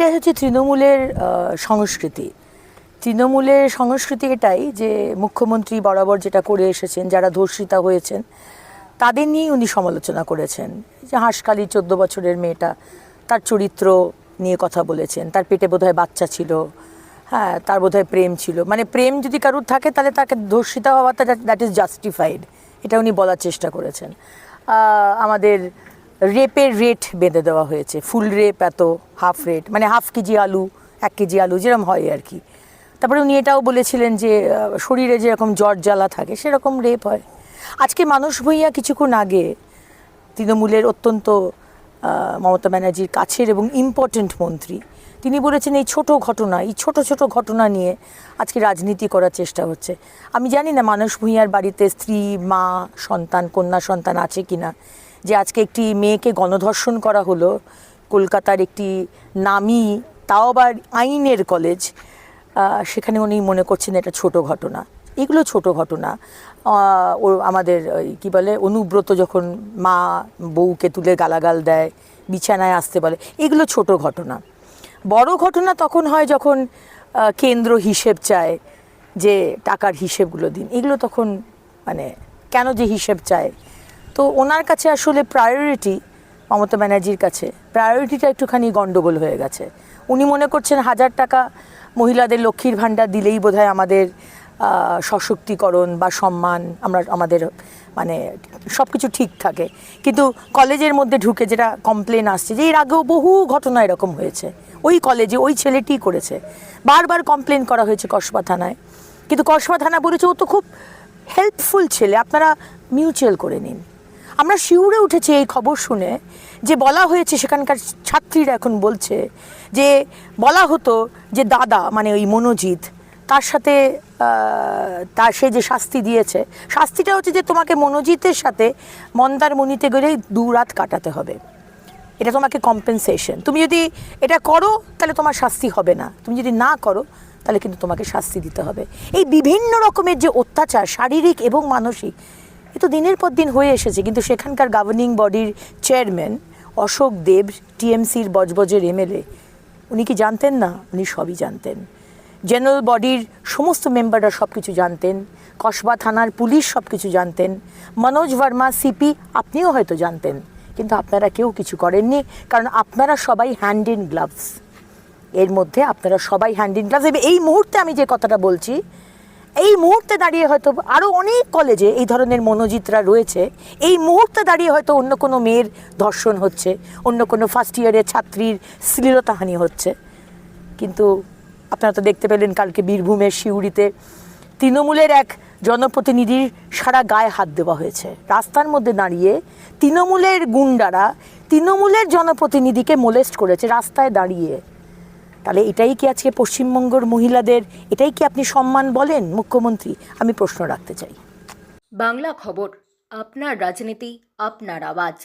এইটা হচ্ছে তৃণমূলের সংস্কৃতি। তৃণমূলের সংস্কৃতি এটাই যে মুখ্যমন্ত্রী বরাবর যেটা করে এসেছেন, যারা ধর্ষিতা হয়েছেন, তাদের নিয়েই উনি সমালোচনা করেছেন। যে হাঁসকালি চোদ্দ বছরের মেয়েটা, তার চরিত্র নিয়ে কথা বলেছেন, তার পেটে বোধহয় বাচ্চা ছিল হ্যাঁ তার বোধহয় প্রেম ছিল। মানে প্রেম যদি কারুর থাকে, তাহলে তাকে ধর্ষিতা হওয়াটা দ্যাট ইজ জাস্টিফাইড এটা উনি বলার চেষ্টা করেছেন। আমাদের রেপের রেট বেঁধে দেওয়া হয়েছে। ফুল রেপ এত, হাফ রেট মানে হাফ কেজি আলু, এক কেজি আলু যেরকম হয় আর কি। তারপরে উনি এটাও বলেছিলেন যে শরীরে যেরকম জ্বর জ্বালা থাকে, সেরকম রেপ হয়। আজকে মানুষ ভূঁইয়া কিছুক্ষণ আগে তৃণমূলের অত্যন্ত মমতা ব্যানার্জির কাছের এবং ইম্পর্ট্যান্ট মন্ত্রী, তিনি বলেছেন, এই ছোট ঘটনা, এই ছোট ছোট ঘটনা নিয়ে আজকে রাজনীতি করার চেষ্টা হচ্ছে। আমি জানি না মানুষ ভূঁইয়ার বাড়িতে স্ত্রী, মা, সন্তান, কন্যা, সন্তান আছে কিনা। যে আজকে একটি মেয়েকে গণধর্ষণ করা হলো, কলকাতার একটি নামি তাও আবার আইনের কলেজ সেখানে উনি মনে করছেন এটা ছোট ঘটনা। এগুলো ছোট ঘটনা। ও আমাদের কী বলে, অনুব্রত যখন মা বউকে তুলে গালাগাল দেয়, বিছানায় আসতে বলে, এগুলো ছোট ঘটনা। বড় ঘটনা তখন হয় যখন কেন্দ্র হিসেব চায় যে টাকার হিসেবগুলো দিন। এগুলো তখন মানে কেন যে হিসেব চায়? তো ওনার কাছে আসলে প্রায়োরিটি মমতা ব্যানার্জির কাছে। প্রায়োরিটিটা একটুখানি গন্ডগোল হয়ে গেছে। উনি মনে করছেন হাজার টাকা মহিলাদের লক্ষ্মীর ভাণ্ডার দিলেই বোধহয় আমাদের সশক্তিকরণ বা সম্মান আমরা, আমাদের মানে সব কিছু ঠিক থাকে। কিন্তু কলেজের মধ্যে ঢুকে যেটা কমপ্লেন আসছে যে, এর আগেও বহু ঘটনা এরকম হয়েছে। ওই কলেজে ওই ছেলেটিই করেছে। বারবার কমপ্লেন করা হয়েছে কসবা থানায়। কিন্তু কসবা থানা বলেছে ও তো খুব হেল্পফুল ছেলে। আপনারা মিউচুয়াল করে নিন। আমরা শিউরে উঠেছি এই খবর শুনে যে বলা হয়েছে, সেখানকার ছাত্রীরা এখন বলছে যে বলা হতো যে দাদা মানে ওই মনোজিৎ, তার সাথে তার সে যে শাস্তি দিয়েছে, শাস্তিটা হচ্ছে যে তোমাকে মনোজিতের সাথে মন্দারমণিতে গেলেই দু রাত কাটাতে হবে। এটা তোমাকে কম্পেনসেশন তুমি যদি এটা করো, তাহলে তোমার শাস্তি হবে না। তুমি যদি না করো, তাহলে কিন্তু তোমাকে শাস্তি দিতে হবে। এই বিভিন্ন রকমের যে অত্যাচার, শারীরিক এবং মানসিক এ তো দিনের পর দিন হয়ে এসেছে, কিন্তু সেখানকার গভর্নিং বডির চেয়ারম্যান অশোক দেব টিএমসির বজবজের এমএলএ উনি কি জানতেন না? উনি সবই জানতেন। জেনারেল বডির সমস্ত মেম্বাররা সব কিছু জানতেন, কসবা থানার পুলিশ সব কিছু জানতেন, মনোজ ভার্মা সিপি আপনিও হয়তো জানতেন, কিন্তু আপনারা কেউ কিছু করেননি, কারণ আপনারা সবাই হ্যান্ড ইন গ্লাভস এর মধ্যে আপনারা সবাই হ্যান্ড ইন গ্লাভস এই মুহূর্তে আমি যে কথাটা বলছি এই মুহূর্তে দাঁড়িয়ে হয়তো আরও অনেক কলেজে এই ধরনের মনোজিতরা রয়েছে। এই মুহূর্তে দাঁড়িয়ে হয়তো অন্য কোনো মেয়ের ধর্ষণ হচ্ছে, অন্য কোনো ফার্স্ট ইয়ারের ছাত্রীর শ্লীলতাহানি হচ্ছে। কিন্তু আপনারা তো দেখতে পেলেন কালকে বীরভূমের সিউড়িতে তৃণমূলের এক জনপ্রতিনিধির সারা গায়ে হাত দেওয়া হয়েছে। রাস্তার মধ্যে দাঁড়িয়ে তৃণমূলের গুন্ডারা তৃণমূলের জনপ্রতিনিধিকে মোলেস্ট করেছে। রাস্তায় দাঁড়িয়ে তাহলে এটাই কি আজকে পশ্চিমবঙ্গের মহিলাদের, এটাই কি আপনি সম্মান বলেন? মুখ্যমন্ত্রী, আমি প্রশ্ন রাখতে চাই। বাংলা খবর, আপনার রাজনীতি, আপনার আওয়াজ।